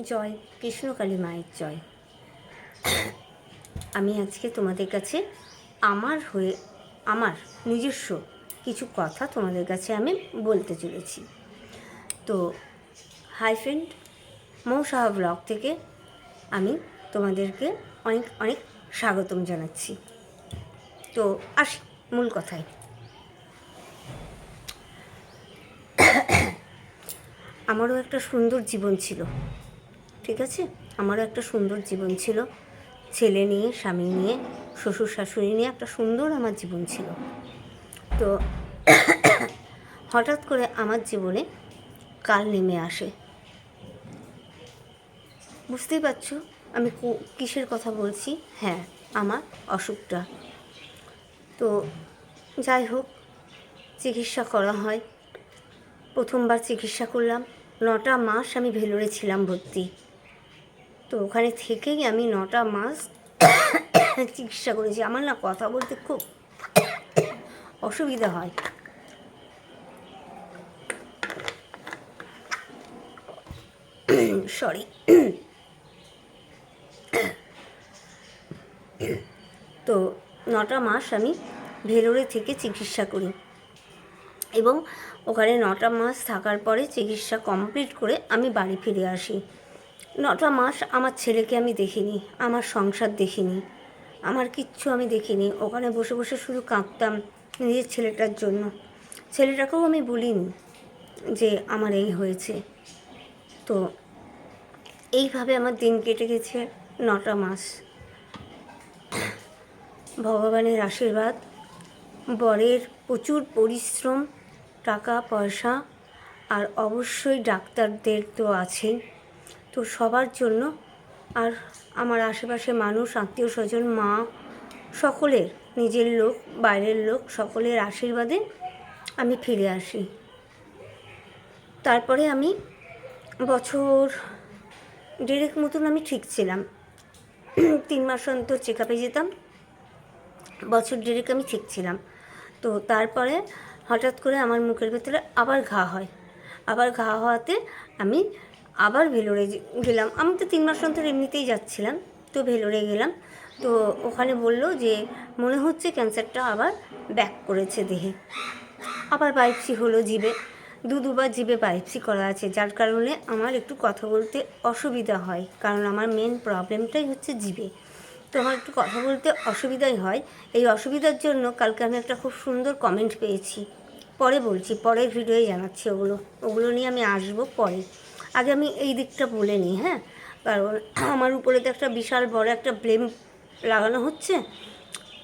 জয় কৃষ্ণকালী মায়ের জয়। আমি আজকে তোমাদের কাছে আমার হয়ে, আমার নিজস্ব কিছু কথা তোমাদের কাছে আমি বলতে চলেছি। তো, হাই ফ্রেন্ড, মৌসাহা ব্লগ থেকে আমি তোমাদেরকে অনেক অনেক স্বাগতম জানাচ্ছি। তো, আসি, মূল কথায়। আমারও একটা সুন্দর জীবন ছিল। ঠিক আছে? আমারও একটা সুন্দর জীবন ছিল। ছেলে নিয়ে, স্বামী নিয়ে, শ্বশুর শাশুড়ি নিয়ে একটা সুন্দর আমার জীবন ছিল। তো হঠাৎ করে আমার জীবনে কাল নেমে আসে। বুঝতেই পারছ? আমি কিসের কথা বলছি? হ্যাঁ আমার অসুখটা। তো যাই হোক, চিকিৎসা করা হয়। প্রথমবার চিকিৎসা করলাম। নটা মাস আমি ভেলোরে ছিলাম ভর্তি। তো ওখানে থেকেই আমি নটা মাস চিকিৎসা করেছি। আমার না কথা বলতে খুব অসুবিধা হয়। সরি তো নটা মাস আমি ভেলোরে থেকে চিকিৎসা করি এবং ওখানে নটা মাস থাকার পরে চিকিৎসা কমপ্লিট করে আমি বাড়ি ফিরে আসি। নটা মাস আমার ছেলেকে আমি দেখিনি, আমার সংসার দেখিনি, আমার কিচ্ছু আমি দেখিনি। ওখানে বসে বসে শুধু কাঁদতাম নিজের ছেলেটার জন্য। ছেলেটাকেও আমি বলিনি যে আমার এই হয়েছে। তো এইভাবে আমার দিন কেটে গেছে নটা মাস। ভগবানের আশীর্বাদ, বরের প্রচুর পরিশ্রম, টাকা, পয়সা, আর অবশ্যই ডাক্তারদের তো আছেই। তো সবার জন্য আর আমার আশেপাশে মানুষ, আত্মীয় স্বজন, মা, সকলের, নিজের লোক, বাইরের লোক, সকলের আশীর্বাদে আমি ফিরে আসি। তারপরে আমি বছর দেড়েক মতন আমি ঠিক ছিলাম। তিন মাস অন্তর চেক আপে যেতাম। বছর ডেরেক আমি ঠিক ছিলাম। তো তারপরে হঠাৎ করে আমার মুখের ভেতরে আবার ঘা হয়। আবার ঘা হওয়াতে আমি আবার ভেলোরে গেলাম। আমি তো তিন মাস অন্তর এমনিতেই যাচ্ছিলাম, তো ভেলোরে গেলাম। তো ওখানে বলল যে, মনে হচ্ছে ক্যান্সারটা আবার ব্যাক করেছে দেহে। আবার বায়োপসি হলো জিভে দু দুবার জিভে বায়োপসি করা আছে। যার কারণে আমার একটু কথা বলতে অসুবিধা হয়। কারণ আমার মেন প্রবলেমটাই হচ্ছে জিভে তো আমার একটু কথা বলতে অসুবিধাই হয়। এই অসুবিধার জন্য কালকে আমি একটা খুব সুন্দর কমেন্ট পেয়েছি। পরে বলছি, পরের ভিডিওয়ে জানাচ্ছি ওগুলো। ওগুলো নিয়ে আমি আসব পরে। আগে আমি এই দিকটা বলে নিই হ্যাঁ? কারণ আমার উপরে তো একটা বিশাল বড় একটা ব্লেম লাগানো হচ্ছে।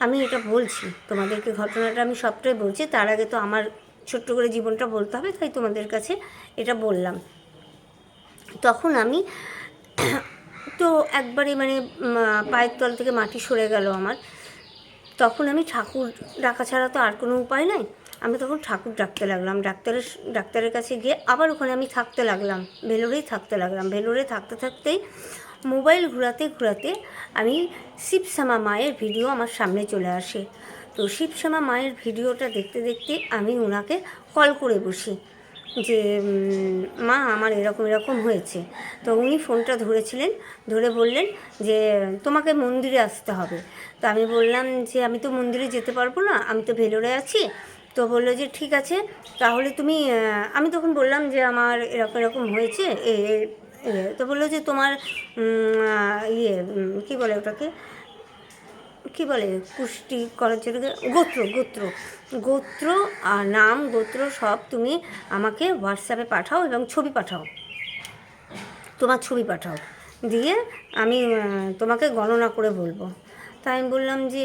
আমি এটা বলছি, তোমাদেরকে ঘটনাটা আমি সবটাই বলছি। তার আগে তো আমার ছোট্ট করে জীবনটা বলতে হবে, তাই তোমাদের কাছে এটা বললাম। তখন আমি তো একবারে মানে পায়ের তল থেকে মাটি সরে গেল আমার। তখন আমি ঠাকুর ডাকা ছাড়া তো আর কোনো উপায় নাই। আমি তখন ঠাকুর ডাকতে লাগলাম। ডাক্তারের ডাক্তারের কাছে গিয়ে আবার ওখানে আমি থাকতে লাগলাম। ভেলোরেই থাকতে লাগলাম। ভেলোরে থাকতে থাকতেই মোবাইল ঘোরাতে ঘোরাতে আমি শিবশ্যামা মায়ের ভিডিও আমার সামনে চলে আসে। তো শিবশ্যামা মায়ের ভিডিওটা দেখতে দেখতে আমি ওনাকে কল করে বসি যে মা আমার এরকম এরকম হয়েছে। তো উনি ফোনটা ধরেছিলেন, ধরে বললেন যে, তোমাকে মন্দিরে আসতে হবে। তো আমি বললাম যে, আমি তো মন্দিরে যেতে পারব না, আমি তো ভেলোরে আছি। তো বলল যে, ঠিক আছে, তাহলে তুমি আমি তখন বললাম যে, আমার এরকম এরকম হয়েছে, এ। তো বলল যে, তোমার ইয়ে কী বলে ওটাকে, কি বলে পুষ্টি করার জন্য, গোত্র গোত্র গোত্র আর নাম, গোত্র সব তুমি আমাকে হোয়াটসঅ্যাপে পাঠাও এবং ছবি পাঠাও, তোমার ছবি পাঠাও, দিয়ে আমি তোমাকে গণনা করে বলব তাই আমি বললাম যে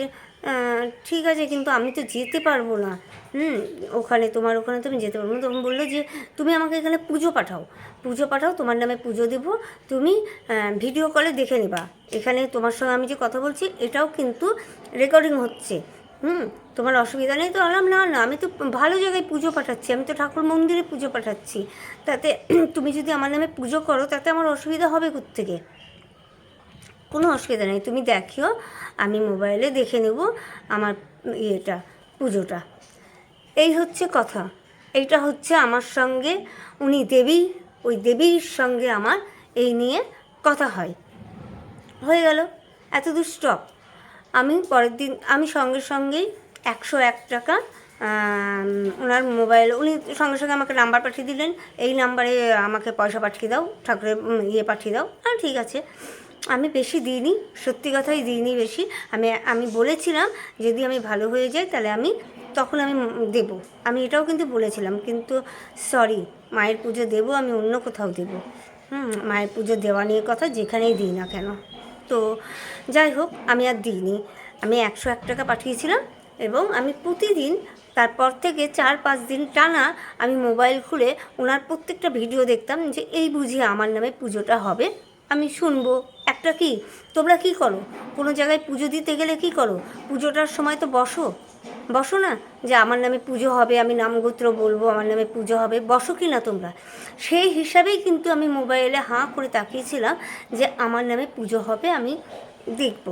ঠিক আছে, কিন্তু আমি তো যেতে পারব না। হুম, ওখানে তোমার, ওখানে তো আমি যেতে পারব না। তখন বলল যে, তুমি আমাকে এখানে পুজো পাঠাও। পুজো পাঠাও, তোমার নামে পুজো দেবো। তুমি ভিডিও কলে দেখে নেবা। এখানে তোমার সঙ্গে আমি যে কথা বলছি, এটাও কিন্তু রেকর্ডিং হচ্ছে। হুম, তোমার অসুবিধা নেই তো? আলাম না না, আমি তো ভালো জায়গায় পুজো পাঠাচ্ছি। আমি তো ঠাকুর মন্দিরে পুজো পাঠাচ্ছি। তাতে, তুমি যদি আমার নামে পুজো করো, তাতে আমার অসুবিধা হবে থেকে কোনো অসুবিধা নেই। তুমি দেখিও, আমি মোবাইলে দেখে নেব আমার ইয়েটা, পুজোটা। এই হচ্ছে কথা। এইটা হচ্ছে আমার সঙ্গে, উনি দেবী, ওই দেবীর সঙ্গে আমার এই নিয়ে কথা হয়। হয়ে গেল। এত দূর স্টপ আমি পরের দিন, আমি সঙ্গে সঙ্গেই একশো এক টাকা ওনার মোবাইল, উনি সঙ্গে সঙ্গে আমাকে নাম্বার পাঠিয়ে দিলেন। এই নাম্বারে আমাকে পয়সা পাঠিয়ে দাও, ঠাকুরের ইয়ে পাঠিয়ে দাও। হ্যাঁ ঠিক আছে। আমি বেশি দিইনি, সত্যি কথাই দিইনি বেশি। আমি আমি বলেছিলাম, যদি আমি ভালো হয়ে যাই তাহলে আমি, তখন আমি দেব। আমি এটাও কিন্তু বলেছিলাম, কিন্তু সরি মায়ের পুজো দেবো, আমি অন্য কোথাও দেবো। হুম, মায়ের পুজো দেওয়া নিয়ে কথা যেখানেই দিই না কেন। তো যাই হোক, আমি আর দিইনি। আমি একশো এক টাকা পাঠিয়েছিলাম এবং আমি প্রতিদিন, তারপর থেকে চার পাঁচ দিন টানা আমি মোবাইল খুলে ওনার প্রত্যেকটা ভিডিও দেখতাম যে এই বুঝি আমার নামে পুজোটা হবে, আমি শুনব। একটা কি? তোমরা কি করো? কোনো জায়গায় পুজো দিতে গেলে কি করো? পুজোটার সময় তো বসো। বসো না? যে আমার নামে পুজো হবে, আমি নামগোত্র বলব, আমার নামে পুজো হবে, বসো কি না তোমরা? সেই হিসাবেই কিন্তু আমি মোবাইলে হাঁ করে তাকিয়েছিলাম যে আমার নামে পুজো হবে, আমি দেখব।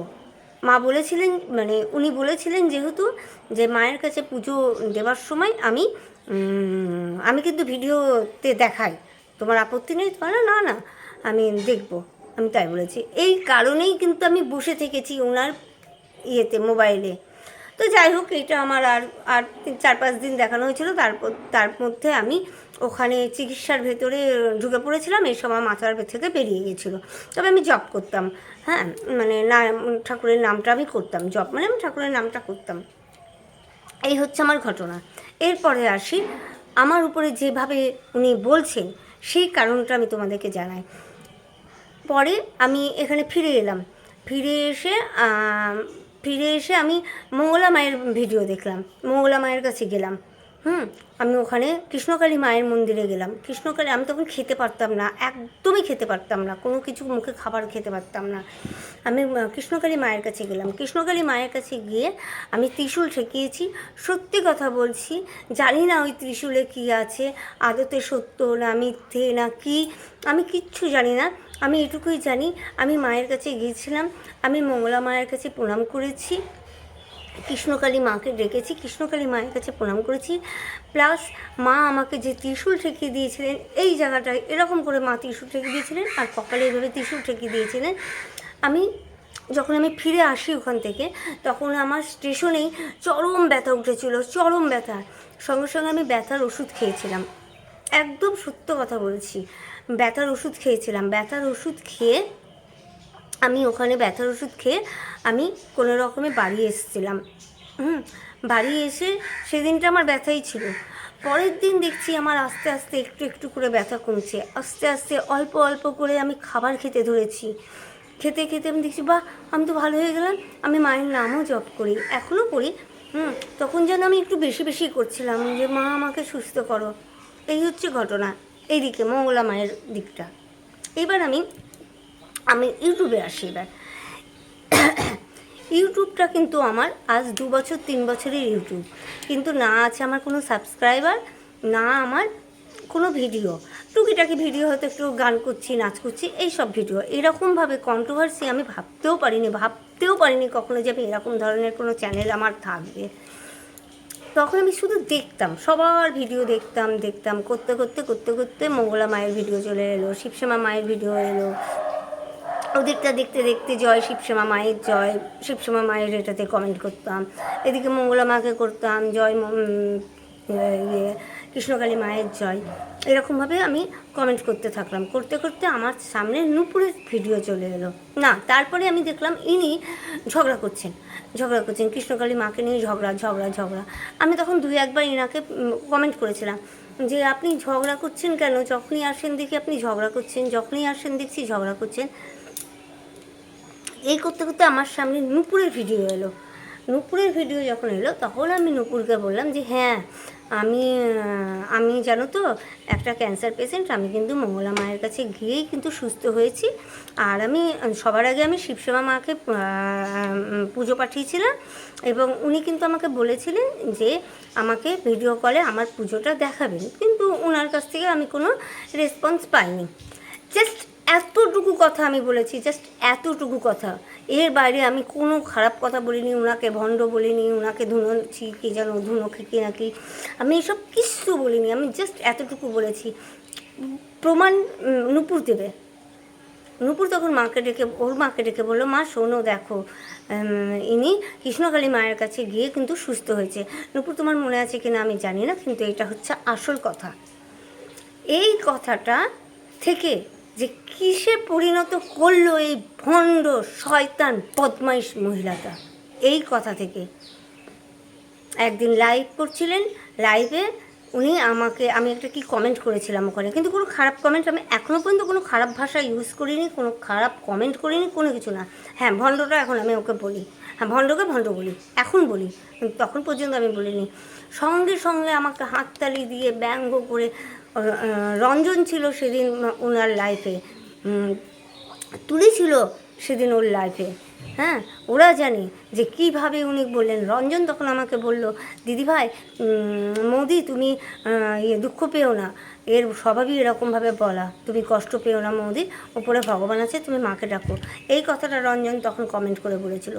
মা বলেছিলেন মানে উনি বলেছিলেন যেহেতু যে মায়ের কাছে পুজো দেওয়ার সময় আমি আমি কিন্তু ভিডিওতে দেখাই। তোমার আপত্তি নেই? তোমার না না, আমি দেখব। আমি তাই বলেছি। এই কারণেই কিন্তু আমি বসে থেকেছি ওনার ইয়েতে, মোবাইলে। তো যাই হোক, এটা আমার আর আর চার, পাঁচ দিন দেখানো হয়েছিল। তারপর, তার মধ্যে আমি ওখানে চিকিৎসার ভেতরে ঢুকে পড়েছিলাম। এই সময় মাথার থেকে বেরিয়ে গেছিল তবে আমি জব করতাম হ্যাঁ? মানে না ঠাকুরের নামটা আমি করতাম। জব মানে আমি ঠাকুরের নামটা করতাম। এই হচ্ছে আমার ঘটনা। এরপরে আসি। আমার উপরে যেভাবে উনি বলছেন, সেই কারণটা আমি তোমাদেরকে জানাই। পরে আমি এখানে ফিরে এলাম। ফিরে এসে ফিরে এসে আমি মঙ্গলা মায়ের ভিডিও দেখলাম। মঙ্গলা মায়ের কাছে গেলাম। হুম, আমি ওখানে কৃষ্ণকালী মায়ের মন্দিরে গেলাম। কৃষ্ণকালী, আমি তখন খেতে পারতাম না, একদমই খেতে পারতাম না, কোনো কিছু মুখে খাবার খেতে পারতাম না। আমি কৃষ্ণকালী মায়ের কাছে গেলাম। কৃষ্ণকালী মায়ের কাছে গিয়ে আমি ত্রিশূল ঠেকিয়েছি। সত্যি কথা বলছি, জানি না ওই ত্রিশূলে কী আছে, আদতে সত্য না মিথ্যে না কি, আমি কিচ্ছু জানি না। আমি এটুকুই জানি, আমি মায়ের কাছে গিয়েছিলাম, আমি মঙ্গলা মায়ের কাছে প্রণাম করেছি, কৃষ্ণকালী মাকে ডেকেছি, কৃষ্ণকালী মায়ের কাছে প্রণাম করেছি, প্লাস মা আমাকে যে ত্রিশূল ঠেকিয়ে দিয়েছিলেন, এই জায়গাটায় এরকম করে মা ত্রিশূল ঠেকে দিয়েছিলেন আর কপালে এভাবে ত্রিশূল ঠেকে দিয়েছিলেন। আমি যখন আমি ফিরে আসি ওখান থেকে, তখন আমার স্টেশনেই চরম ব্যথা উঠেছিল, চরম ব্যথা। সঙ্গে সঙ্গে আমি ব্যথার ওষুধ খেয়েছিলাম। একদম সত্য কথা বলছি। ব্যথার ওষুধ খেয়েছিলাম। ব্যথার ওষুধ খেয়ে আমি ওখানে ব্যথার ওষুধ খেয়ে আমি কোনো রকমে বাড়ি এসেছিলাম। হুম, বাড়ি এসে সেদিনটা আমার ব্যথাই ছিল। পরের দিন দেখছি আমার আস্তে আস্তে একটু একটু করে ব্যথা কমছে। আস্তে আস্তে অল্প অল্প করে আমি খাবার খেতে ধরেছি। খেতে খেতে আমি দেখছি, বাহ, আমি তো ভালো হয়ে গেলাম। আমি মায়ের নামও জপ করি। এখনও করি। হুম, তখন যেন আমি একটু বেশি বেশি করছিলাম যে, মা, আমাকে সুস্থ করো। এই হচ্ছে ঘটনা। এইদিকে মঙ্গলা মায়ের দিকটা। এবার আমি আমি ইউটিউবে আসি এবার। ইউটিউবটা কিন্তু আমার আজ দু বছর, তিন বছরের ইউটিউব। কিন্তু না আছে আমার কোনো সাবস্ক্রাইবার, না আমার কোনো ভিডিও। টুকিটাকি ভিডিও হয়তো একটু গান করছি, নাচ করছি এই সব ভিডিও। এরকমভাবে কন্ট্রোভার্সি আমি ভাবতেও পারিনি ভাবতেও পারিনি কখনো যে আমি এরকম ধরনের কোনো চ্যানেল আমার থাকবে। তখন আমি শুধু দেখতাম, সবার ভিডিও দেখতাম দেখতাম, করতে করতে করতে করতে মঙ্গলা মায়ের ভিডিও চলে এলো, শিবশ্যামা মায়ের ভিডিও এলো। ওদেরটা দেখতে দেখতে জয়, শিবশ্যামা মায়ের জয়, শিবশ্যামা মায়ের এটাতে কমেন্ট করতাম। এদিকে মঙ্গলা মাকে করতাম, জয় ইয়ে কৃষ্ণকালী মায়ের জয়। এরকমভাবে আমি কমেন্ট করতে থাকলাম। করতে করতে আমার সামনে নুপুরের ভিডিও চলে এলো। না, তারপরে আমি দেখলাম ইনি ঝগড়া করছেন। ঝগড়া করছেন, কৃষ্ণকালী মাকে নিয়ে ঝগড়া ঝগড়া ঝগড়া। আমি তখন দুই একবার ইনাকে কমেন্ট করেছিলাম যে, আপনি ঝগড়া করছেন কেন? যখনই আসেন দেখি আপনি ঝগড়া করছেন, যখনই আসেন দেখছি ঝগড়া করছেন। এই করতে করতে আমার সামনে নূপুরের ভিডিও এলো। নূপুরের ভিডিও যখন এলো, তখন আমি নূপুরকে বললাম যে হ্যাঁ আমি আমি জানো তো, একটা ক্যান্সার পেশেন্ট আমি কিন্তু মঙ্গলা মায়ের কাছে গিয়েই কিন্তু সুস্থ হয়েছি। আর আমি, সবার আগে আমি শিবসেবা মাকে পুজো পাঠিয়েছিলাম এবং উনি কিন্তু আমাকে বলেছিলেন যে আমাকে ভিডিও কলে আমার পুজোটা দেখাবেন। কিন্তু ওনার কাছ থেকে আমি কোনো রেসপন্স পাইনি। জাস্ট এতটুকু কথা আমি বলেছি জাস্ট এতটুকু কথা। এর বাইরে আমি কোনো খারাপ কথা বলিনি ওনাকে ভণ্ড বলিনি ওনাকে ধুনোছি কি যেন ধুনো কি নাকি আমি এসব কিচ্ছু বলিনি, আমি জাস্ট এতটুকু বলেছি। প্রমাণ নুপুর দেবে। নূপুর তখন মাকে ডেকে, ওর মাকে ডেকে বলল, মা, শোনো, দেখো ইনি কৃষ্ণকালী মায়ের কাছে গিয়ে কিন্তু সুস্থ হয়েছে। নূপুর, তোমার মনে আছে কিনা আমি জানি না, কিন্তু এটা হচ্ছে আসল কথা। এই কথাটা থেকে যে কিসে পরিণত করল এই ভণ্ড শয়তান বদমাইশ মহিলাটা? এই কথা থেকে। একদিন লাইভ করছিলেন লাইভে উনি আমাকে, আমি একটা কি কমেন্ট করেছিলাম ওখানে, কিন্তু কোনো খারাপ কমেন্ট আমি এখনও পর্যন্ত কোনো খারাপ ভাষা ইউজ করিনি, কোনো খারাপ কমেন্ট করিনি, কোনো কিছু না। হ্যাঁ ভণ্ডটা এখন আমি ওকে বলি। হ্যাঁ ভণ্ডকে ভণ্ড বলি, এখন বলি তখন পর্যন্ত আমি বলিনি। সঙ্গে সঙ্গে আমাকে হাততালি দিয়ে ব্যঙ্গ করে রঞ্জন ছিল সেদিন ওনার লাইফে তুলি ছিল সেদিন ওর লাইফে হ্যাঁ ওরা জানে। যে কীভাবে উনি বললেন। রঞ্জন তখন আমাকে বলল দিদিভাই মোদি, তুমি ইয়ে দুঃখ পেও না। এর স্বভাবই এরকমভাবে বলা। তুমি কষ্ট পেও না মোদি, ওপরে ভগবান আছে, তুমি মাকে ডাকো। এই কথাটা রঞ্জন তখন কমেন্ট করে বলেছিল।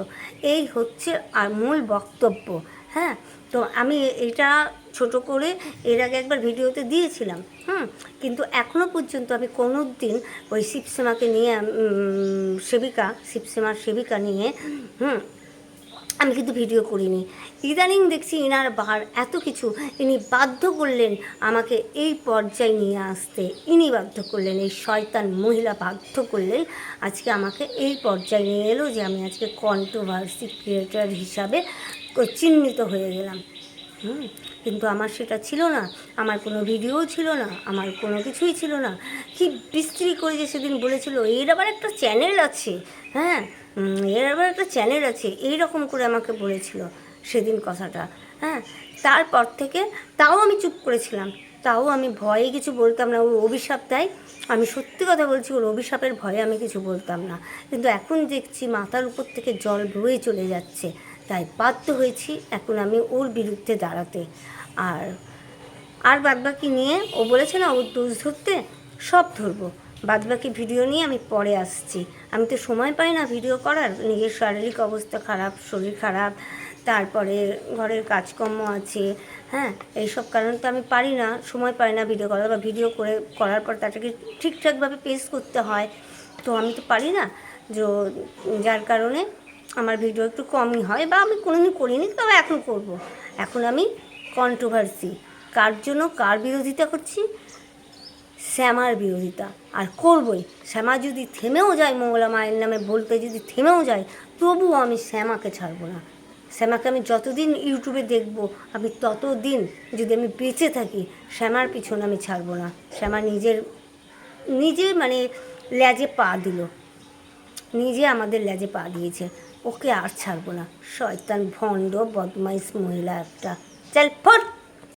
এই হচ্ছে আর মূল বক্তব্য হ্যাঁ? তো আমি এটা ছোট করে এর আগে একবার ভিডিওতে দিয়েছিলাম, হুম? কিন্তু এখনও পর্যন্ত আমি কোনো দিন ওই শিবসেমাকে নিয়ে সেবিকা শিবসেমার সেবিকা নিয়ে, হুম আমি কিন্তু ভিডিও করিনি। ইদানিং দেখছি ইনার বার এত কিছু। ইনি বাধ্য করলেন আমাকে এই পর্যায়ে নিয়ে আসতে। ইনি বাধ্য করলেন, এই শয়তান মহিলা বাধ্য করলেন আজকে আমাকে এই পর্যায়ে নিয়ে এলো যে আমি আজকে কন্ট্রোভার্সি ক্রিয়েটার হিসাবে চিহ্নিত হয়ে গেলাম। হুম, কিন্তু আমার সেটা ছিল না। আমার কোনো ভিডিও ছিল না। আমার কোনো কিছুই ছিল না। কি বিস্ত্রি করে যে সেদিন বলেছিল, এর আবার একটা চ্যানেল আছে। হ্যাঁ এর একটা চ্যানেল আছে এই রকম করে আমাকে বলেছিল সেদিন কথাটা হ্যাঁ? তারপর থেকে তাও আমি চুপ করেছিলাম, তাও আমি ভয়ে কিছু বলতাম না, ওর অভিশাপ দেয়, আমি সত্যি কথা বলছি, ওর অভিশাপের ভয়ে আমি কিছু বলতাম না। কিন্তু এখন দেখছি মাথার উপর থেকে জল বয়ে চলে যাচ্ছে, তাই বাধ্য হয়েছি এখন আমি ওর বিরুদ্ধে দাঁড়াতে। আর আর বাদবাকি নিয়ে ও বলেছে না ওর দোষ ধরতে সব ধরবো। বাদবাকি ভিডিও নিয়ে আমি পরে আসছি। আমি তো সময় পাই না ভিডিও করার। নিজের শারীরিক অবস্থা খারাপ, শরীর খারাপ, তারপরে ঘরের কাজকর্ম আছে হ্যাঁ? এইসব কারণে তো আমি পারি না, সময় পাই না ভিডিও করার বা ভিডিও করে, করার পর তাটাকে ঠিকঠাকভাবে পেশ করতে হয়। তো আমি তো পারি না। যে, যার কারণে আমার ভিডিও একটু কমই হয় বা আমি কোনোদিন করিনি, তবে এখন করব। এখন আমি কন্ট্রোভার্সি কার জন্য কার বিরোধিতা করছি? শ্যামার বিরোধিতা। আর করবই। শ্যামা যদি থেমেও যায় মঙ্গলা মায়ের নামে বলতে যদি থেমেও যায় তবুও আমি শ্যামাকে ছাড়বো না। শ্যামাকে আমি যতদিন ইউটিউবে দেখব, আমি ততদিন যদি আমি বেঁচে থাকি, শ্যামার পিছনে আমি ছাড়বো না। শ্যামা নিজের, নিজে মানে ল্যাজে পা দিল। নিজে আমাদের ল্যাজে পা দিয়েছে। ওকে আর ছাড়বো না। শয়তান ভণ্ড, বদমাইশ মহিলা একটা। চল, ফট!